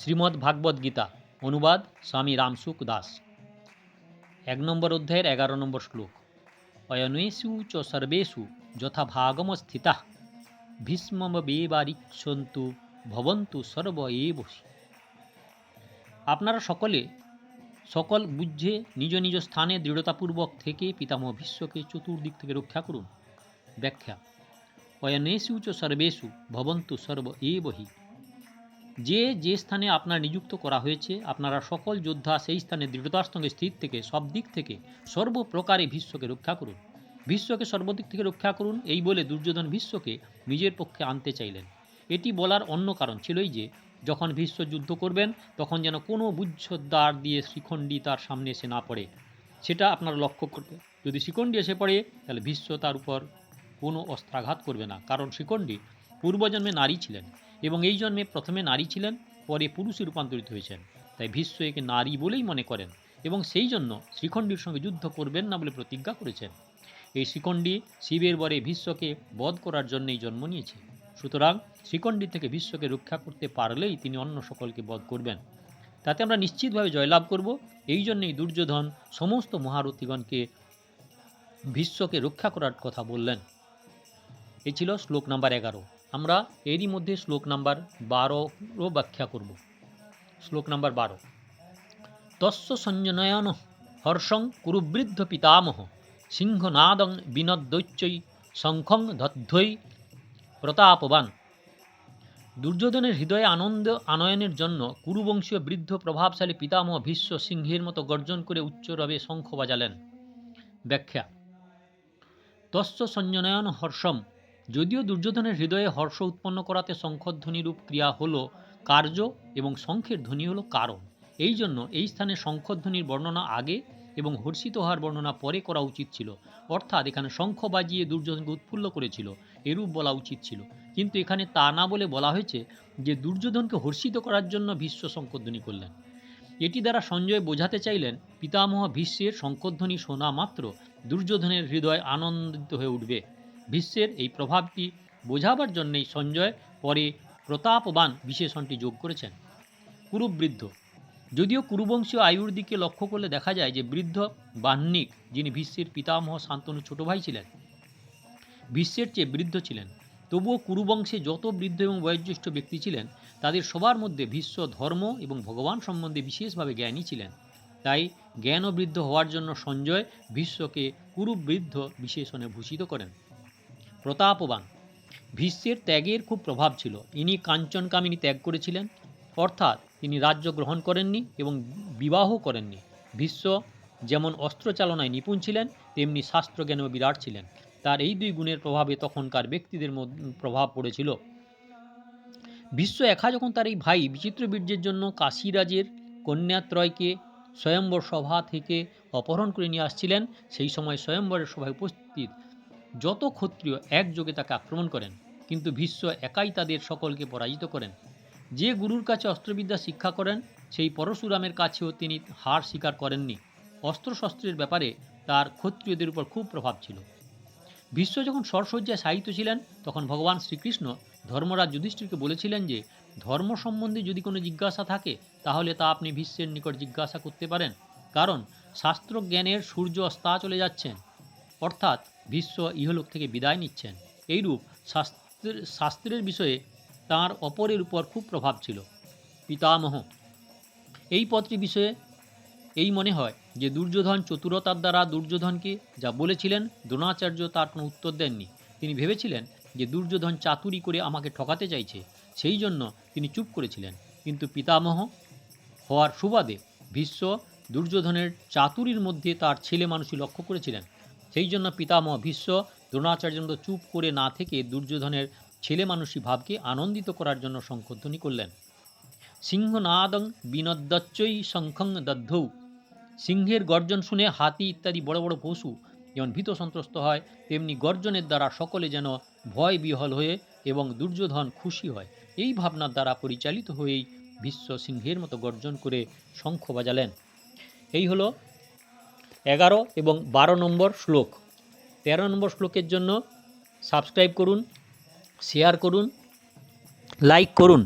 শ্রীমদ্ ভাগবত গীতা, অনুবাদ স্বামী রামসুখ দাস। এক নম্বর অধ্যায়ের এগারো নম্বর শ্লোক। অয়নেষু চ সর্বেষু যথা ভাগম স্থিতা। ভীষ্মম বেবারিচ্ছন্তু ভবন্তু সর্ব এব আপনারা সকলে সকল বুঝে নিজ নিজ স্থানে দৃঢ়তাপূর্বক থেকে পিতামহ বিশ্বকে চতুর্দিক থেকে রক্ষা করুন। ব্যাখ্যা, অয়নেষু চ সর্বেষু ভবন্তু সর্ব এবহি। যে যে স্থানে আপনার নিযুক্ত করা হয়েছে, আপনারা সকল যোদ্ধা সেই স্থানে দৃঢ়তার সঙ্গে স্থির থেকে, সব দিক থেকে সর্বপ্রকারে ভীষ্মকে রক্ষা করুন। ভীষ্মকে সর্বদিক থেকে রক্ষা করুন, এই বলে দুর্যোধন ভীষ্মকে নিজের পক্ষে আনতে চাইলেন। এটি বলার অন্য কারণ ছিলই যে, যখন ভীষ্ম যুদ্ধ করবেন, তখন যেন কোনো বুদ্ধদ্বার দিয়ে শ্রীখণ্ডী তার সামনে এসে না পড়ে। সেটা আপনারা লক্ষ্য করবে। যদি শিখণ্ডী এসে পড়ে, তাহলে ভীষ্ম তার উপর কোনো অস্ত্রাঘাত করবে না। কারণ শিখণ্ডী পূর্বজন্মে নারী ছিলেন। এবং এই জন্মে প্রথমে নারী ছিলেন, পরে পুরুষে রূপান্তরিত হয়েছেন। তাই ভীষ্ম একে নারী বলেই মনে করেন এবং সেই জন্য শ্রীখণ্ডীর সঙ্গে যুদ্ধ করবেন না বলে প্রতিজ্ঞা করেছেন। এই শ্রীখণ্ডী শিবের বরে ভীষ্মকে বধ করার জন্যই জন্ম নিয়েছে। সুতরাং শ্রীখণ্ডী থেকে ভীষ্মকে রক্ষা করতে পারলেই তিনি অন্য সকলকে বধ করবেন। তাতে আমরা নিশ্চিতভাবে জয়লাভ করব। এই জন্যেই দুর্যোধন সমস্ত মহারথীগণকে ভীষ্মকে রক্ষা করার কথা বললেন। এ ছিল শ্লোক নাম্বার এগারো। আমরা এরই মধ্যে শ্লোক নাম্বার বারোরও ব্যাখ্যা করব। শ্লোক নাম্বার বারো। তস্য সঞ্জনয়ন হর্ষং কুরুবৃদ্ধ পিতামহ সিংহনাদং বিনদ্দৈত্যৈ শঙ্খং ধধ্বৈ প্রতাপবান। দুর্যোধনের হৃদয়ে আনন্দ আনয়নের জন্য কুরুবংশীয় বৃদ্ধ প্রভাবশালী পিতামহ ভীষ্ম সিংহের মতো গর্জন করে উচ্চরবে শঙ্খ বাজালেন। ব্যাখ্যা। তস্য সঞ্জনয়ন হর্ষম যদিও দুর্যোধনের হৃদয়ে হর্ষ উৎপন্ন করাতে শঙ্খধ্বনিরূপ ক্রিয়া হল কার্য এবং শঙ্খের ধ্বনি হল কারণ। এই জন্য এই স্থানে শঙ্খধ্বনির বর্ণনা আগে এবং হর্ষিত হওয়ার বর্ণনা পরে করা উচিত ছিল। অর্থাৎ এখানে শঙ্খ বাজিয়ে দুর্যোধনকে উৎফুল্ল করেছিল, এরূপ বলা উচিত ছিল। কিন্তু এখানে তা না বলে বলা হয়েছে যে দুর্যোধনকে হর্ষিত করার জন্য ভীষ্ম শঙ্খধ্বনি করলেন। এটি দ্বারা সঞ্জয় বোঝাতে চাইলেন, পিতামহ ভীষ্মের শঙ্খধ্বনি শোনা মাত্র দুর্যোধনের হৃদয় আনন্দিত হয়ে উঠবে। ভীষ্মের এই প্রভাবটি বোঝাবার জন্যই সঞ্জয় পরে প্রতাপবান বিশেষণটি যোগ করেছেন। কুরুবৃদ্ধ। যদিও কুরুবংশীয় আয়ুর দিকে লক্ষ্য করলে দেখা যায় যে বৃদ্ধ বাহ্নিক, যিনি ভীষ্মের পিতামহ শান্তনু ছোট ভাই ছিলেন, বিশ্বের চেয়ে বৃদ্ধ ছিলেন। তবুও কুরুবংশে যত বৃদ্ধ এবং বয়োজ্যেষ্ঠ ব্যক্তি ছিলেন, তাদের সবার মধ্যে ভীষ্ম ধর্ম এবং ভগবান সম্বন্ধে বিশেষভাবে জ্ঞানী ছিলেন। তাই জ্ঞান ও বৃদ্ধ হওয়ার জন্য সঞ্জয় ভীষ্মকে কুরুবৃদ্ধ বিশেষণে ভূষিত করেন। প্রতাপবান। ভীষ্মের ত্যাগের খুব প্রভাব ছিল। ইনি কাঞ্চনকামিনী ত্যাগ করেছিলেন। অর্থাৎ তিনি রাজ্য গ্রহণ করেননি এবং বিবাহ করেননি। ভীষ্ম যেমন অস্ত্রচালনায় নিপুণ ছিলেন, তেমনি শাস্ত্রজ্ঞানেও বিরাট ছিলেন। তার এই দুই গুণের প্রভাবে তখনকার ব্যক্তিদের প্রভাব পড়েছিল। ভীষ্ম একা যখন তার এই ভাই বিচিত্র বীর্যের জন্য কাশীরাজের কন্যাত্রয়কে স্বয়ম্বর সভা থেকে অপহরণ করে নিয়ে আসছিলেন, সেই সময় স্বয়ম্বরের সভায় উপস্থিত যত ক্ষত্রিয় একযোগে তাকে আক্রমণ করেন, কিন্তু ভীষ্ম একাই তাদের সকলকে পরাজিত করেন। যে গুরুর কাছে অস্ত্রবিদ্যা শিক্ষা করেন, সেই পরশুরামের কাছেও তিনি হার স্বীকার করেননি। অস্ত্রশস্ত্রের ব্যাপারে তার ক্ষত্রিয়দের উপর খুব প্রভাব ছিল। ভীষ্ম যখন সরসজ্জায় সাহিত্য ছিলেন, তখন ভগবান শ্রীকৃষ্ণ ধর্মরাজ যুধিষ্ঠিরকে বলেছিলেন যে, ধর্ম সম্বন্ধে যদি কোনো জিজ্ঞাসা থাকে, তাহলে তা আপনি ভীষ্মের নিকট জিজ্ঞাসা করতে পারেন। কারণ শাস্ত্রজ্ঞানের সূর্য অস্তা চলে যাচ্ছেন। অর্থাৎ ভীষ্ম ইহলোক থেকে বিদায় নিচ্ছেন। এইরূপ শাস্ত্রের শাস্ত্রের বিষয়ে তাঁর অপরের উপর খুব প্রভাব ছিল। পিতামহ, এই পত্রী বিষয়ে এই মনে হয় যে দুর্যোধন চতুরতার দ্বারা দুর্যোধনকে যা বলেছিলেন, দ্রোণাচার্য তার কোনো উত্তর দেননি। তিনি ভেবেছিলেন যে দুর্যোধন চাতুরি করে আমাকে ঠকাতে চাইছে, সেই জন্য তিনি চুপ করেছিলেন। কিন্তু পিতামহ হওয়ার সুবাদে ভীষ্ম দুর্যোধনের চাতুরির মধ্যে তার ছেলে মানুষই লক্ষ্য করেছিলেন। সেই জন্য পিতামহ ভীষ্ম দ্রোণাচার্যের মতো চুপ করে না থেকে দুর্যোধনের ছেলে মানুষী ভাবকে আনন্দিত করার জন্য শঙ্খধ্বনি করলেন। সিংহনাদং বিনদ্দচ্চই শঙ্খং দদ্ধৌ। সিংহের গর্জন শুনে হাতি ইত্যাদি বড় বড় পশু যেমন ভীত সন্ত্রস্ত হয়, তেমনি গর্জনের দ্বারা সকলে যেন ভয় বিহল হয়ে এবং দুর্যোধন খুশি হয়। এই ভাবনার দ্বারা পরিচালিত হয়েই বিশ্ব সিংহের মতো গর্জন করে শঙ্খ বাজালেন। এই হলো এগারো এবং বারো নম্বর শ্লোক। তেরো নম্বর শ্লোকের জন্য সাবস্ক্রাইব করুন শেয়ার করুন লাইক করুন।